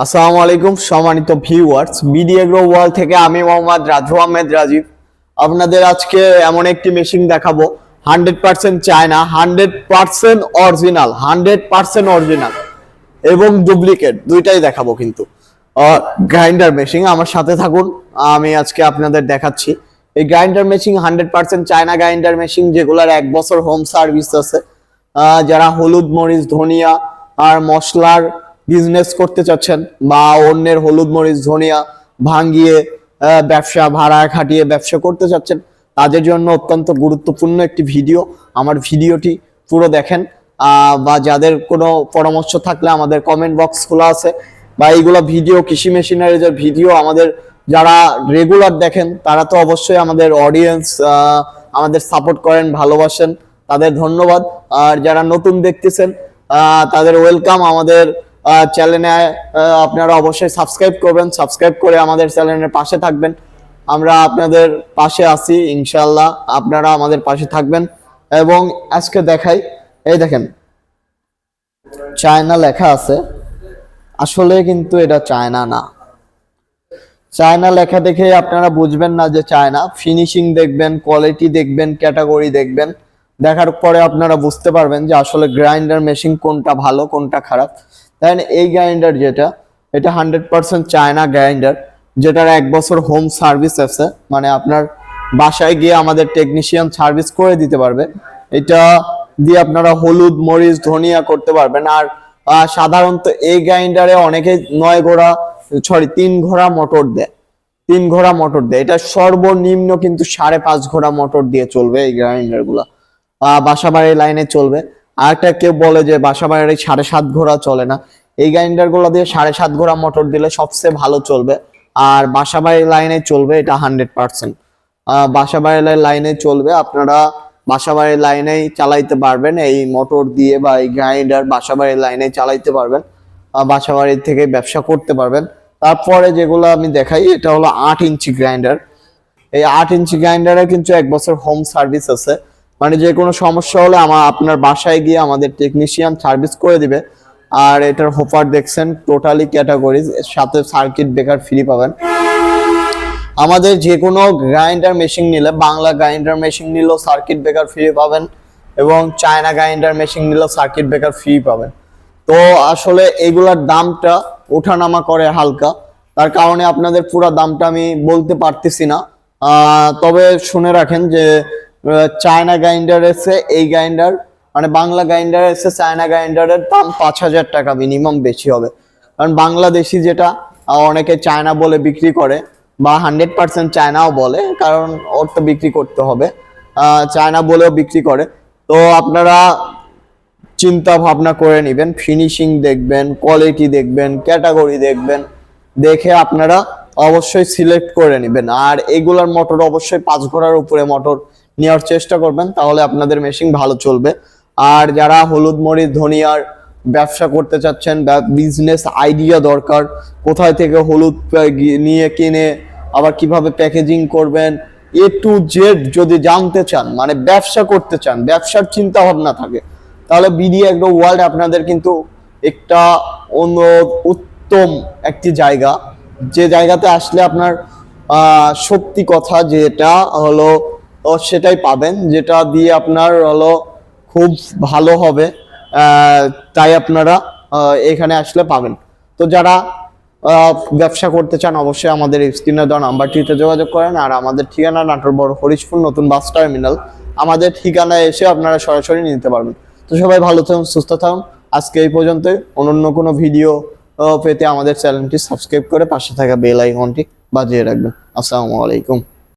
আসসালামু আলাইকুম, সম্মানিত ভিউয়ার্স বিডি এগ্রো ওয়ার্ল্ড থেকে আমি মোহাম্মদ রাজু আহমেদ রাজীব। আপনাদের আজকে এমন একটি মেশিন দেখাবো hundred percent China hundred percent original hundred percent original এবং ডুপ্লিকেট দুইটাই দেখাবো কিন্তু। গ্রাইন্ডার মেশিন আমার সাথে থাকুন, আমি আজকে আপনাদের দেখাচ্ছি। এই grinder machine hundred percent China grinder machine যেগুলোর এক বছর হোম সার্ভিস আছে। যারা হলুদ, মরিচ, ধনিয়া আর মশলার বিজনেস করতে চাচ্ছেন, বা অন্যের হলুদ মরিচ, ধনিয়া ভাঙ্গিয়ে ব্যবসা ভাড়া খাটিয়ে ব্যবসা করতে চাচ্ছেন, তাদের জন্য অত্যন্ত গুরুত্বপূর্ণ একটি ভিডিও আমার ভিডিওটি পুরো দেখেন বা যাদের কোনো পরামর্শ থাকলে আমাদের কমেন্ট বক্স খোলা আছে। বা এইগুলো ভিডিও কৃষি মেশিনারি যে ভিডিও আমাদের যারা রেগুলার দেখেন, তারা তো অবশ্যই আমাদের অডিয়েন্স আমাদের সাপোর্ট করেন, ভালোবাসেন। তাদের ধন্যবাদ। আর যারা নতুন দেখতেছেন তাদের ওয়েলকাম আমাদের চ্যানেলে আপনারা অবশ্যই সাবস্ক্রাইব করবেন। সাবস্ক্রাইব করে আমাদের চ্যানেলের পাশে থাকবেন। আমরা আপনাদের পাশে আছি ইনশাল্লাহ আপনারা আমাদের পাশে থাকবেন। এবং আজকে দেখাই, এই দেখেন, চায়না লেখা আছে। আসলে কিন্তু এটা চায়না না। চায়না লেখা দেখে আপনারা বুঝবেন না যে চায়না। ফিনিশিং দেখবেন কোয়ালিটি দেখবেন ক্যাটাগরি দেখবেন। দেখার পরে আপনারা বুঝতে পারবেন যে আসলে গ্রাইন্ডার মেশিন কোনটা ভালো, কোনটা খারাপ। দেন এই গ্রাইন্ডার যেটা এটা হান্ড্রেড পার্সেন্ট চায়না গ্রাইন্ডার যেটার এক বছর হোম সার্ভিস আছে। মানে আপনার বাসায় গিয়ে আমাদের টেকনিশিয়ান সার্ভিস করে দিতে পারবে। এটা দিয়ে আপনারা হলুদ মরিচ ধনিয়া করতে পারবেন। আর সাধারণত এই গ্রাইন্ডারে অনেকে নয় ঘোড়া সরি তিন ঘোড়া মোটর দেয়। তিন ঘোড়া মোটর দেয়। এটা সর্বনিম্ন কিন্তু সাড়ে পাঁচ ঘোড়া মোটর দিয়ে চলবে এই গ্রাইন্ডারগুলা। আহ, বাসাবাড়ির লাইনে চলবে। আর একটা কেউ বলে যে বাসাবাড়ির সাড়ে সাত ঘোড়া চলে না। এই গ্রাইন্ডারগুলো দিয়ে সাড়ে সাত ঘোড়া মোটর দিলে সবচেয়ে ভালো চলবে। আর বাসাবাড়ির লাইনে চলবে এটা হান্ড্রেড পার্সেন্ট বাসাবাড়ির লাইনে চলবে, আপনারা বাসাবাড়ির লাইনেই চালাইতে পারবেন। এই মোটর দিয়ে বা এই গ্রাইন্ডার বাসাবাড়ির লাইনে চালাইতে পারবেন। বাসা বাড়ির থেকে ব্যবসা করতে পারবেন। তারপরে যেগুলো আমি দেখাই, এটা হলো আট ইঞ্চি গ্রাইন্ডার এই আট ইঞ্চি গ্রাইন্ডারে কিন্তু এক বছর হোম সার্ভিস আছে। মানে যে কোনো সমস্যা হলে আমার আপনার বাসায় গিয়ে আমাদের টেকনিশিয়ান সার্ভিস করে দিবে। আর এটার হোপার দেখছেন টোটালি ক্যাটাগরিজ সাথে সার্কিট ব্রেকার ফ্রি পাবেন। আমাদের যে কোনো গ্রাইন্ডার মেশিন নিলে, বাংলা গ্রাইন্ডার মেশিন নিলেও সার্কিট ব্রেকার ফ্রি পাবেন এবং চায়না গ্রাইন্ডার মেশিন নিলেও সার্কিট ব্রেকার ফ্রি পাবেন। তো আসলে এইগুলার দামটা ওঠানামা করে হালকা। তার কারণে আপনাদের পুরো দামটা আমি বলতে পারতেছি না। তবে শুনে রাখেন যে চায়না গ্রাইন্ডার এসে এই গ্রাইন্ডার মানে বাংলা গ্রাইন্ডার এসে চায়না গ্রাইন্ডারের দাম পাঁচ হাজার টাকা মিনিমাম বেশি হবে। কারণ বাংলাদেশি যেটা অনেকে চায়না বলে বিক্রি করে বা হান্ড্রেড পার্সেন্ট চায়নাও বলে, কারণ ওর তো বিক্রি করতে হবে। চায়না বলেও বিক্রি করে। তো আপনারা চিন্তা ভাবনা করে নেবেন ফিনিশিং দেখবেন কোয়ালিটি দেখবেন ক্যাটাগরি দেখবেন, দেখে আপনারা অবশ্যই সিলেক্ট করে নেবেন। আর এগুলার মোটর অবশ্যই পাঁচ ঘোড়ার উপরে মোটর নেওয়ার চেষ্টা করবেন, তাহলে আপনাদের মেশিন ভালো চলবে। আর যারা হলুদ মরিচ, ধনিয়ার ব্যবসা করতে চাচ্ছেন বিজনেস আইডিয়া দরকার, কোথায় থেকে হলুদ নিয়ে কিনে আবার কীভাবে প্যাকেজিং করবেন এ টু জেড যদি জানতে চান মানে ব্যবসা করতে চান, ব্যবসার চিন্তা ভাবনা থাকে, তাহলে বিডি এগ্রো ওয়ার্ল্ড আপনাদের কিন্তু একটা অন্য উত্তম একটি জায়গা। যে জায়গাতে আসলে আপনার সত্যি কথা যেটা হলো সেটাই পাবেন, যেটা দিয়ে আপনার হলো খুব ভালো হবে তাই আপনারা এখানে আসলে পাবেন। তো যারা ব্যবসা করতে চান, অবশ্যই আমাদের স্ক্রিনে দেওয়া নাম্বারটিতে যোগাযোগ করেন, আর আমাদের ঠিকানা নাটোর বড় হরিশপুর, নতুন বাস টার্মিনাল। আমাদের ঠিকানায় এসে আপনারা সরাসরি নিতে পারবেন। তো সবাই ভালো থাকুন, সুস্থ থাকুন। আজকে এই পর্যন্তই। অন্য কোনো ভিডিও পেতে আমাদের চ্যানেলটি সাবস্ক্রাইব করে পাশে থাকা বেল আইকনটি বাজিয়ে রাখবেন। আসসালামু আলাইকুম।